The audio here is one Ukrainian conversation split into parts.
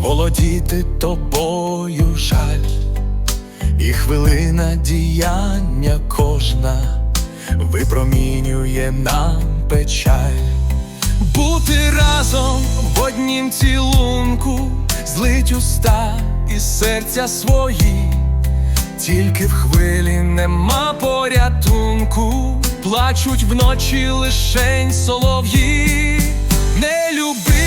володіти тобою жаль, і хвилина діяння кожна випромінює нам печаль. Бути разом в однім цілунку, злить уста і серця свої, тільки в хвилі нема порятунку, плачуть вночі лишень солов'ї, не любити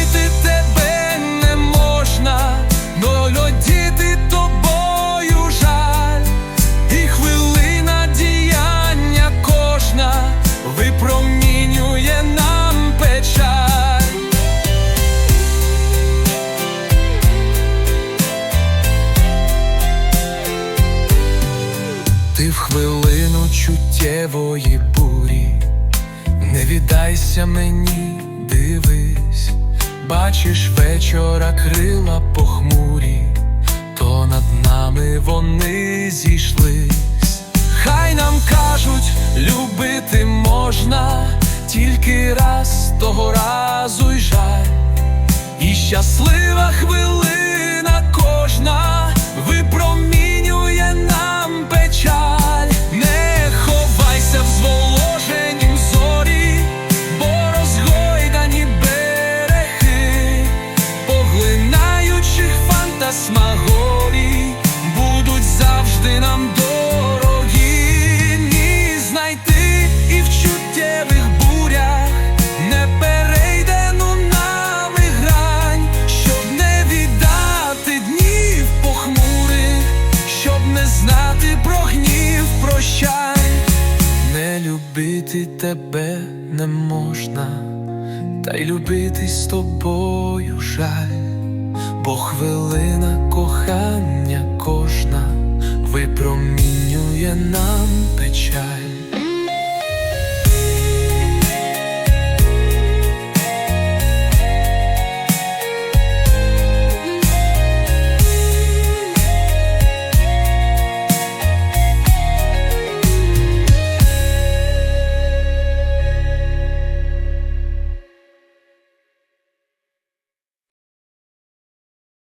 Ти в хвилину чуттєвої бурі, не віддайся мені, дивись, бачиш вечора крила похмурі, то над нами вони зійшлись. Хай нам кажуть, любити можна, тільки раз того разу й жаль. І щаслива хвилина завжди нам дорогі. Ні знайти і в чуттєвих бурях не перейдену нами грань, щоб не віддати днів похмурих, щоб не знати про гнів прощань, не любити тебе не можна, та й любити з тобою жаль, бо хвилина кохання кожна випромінює нам печаль.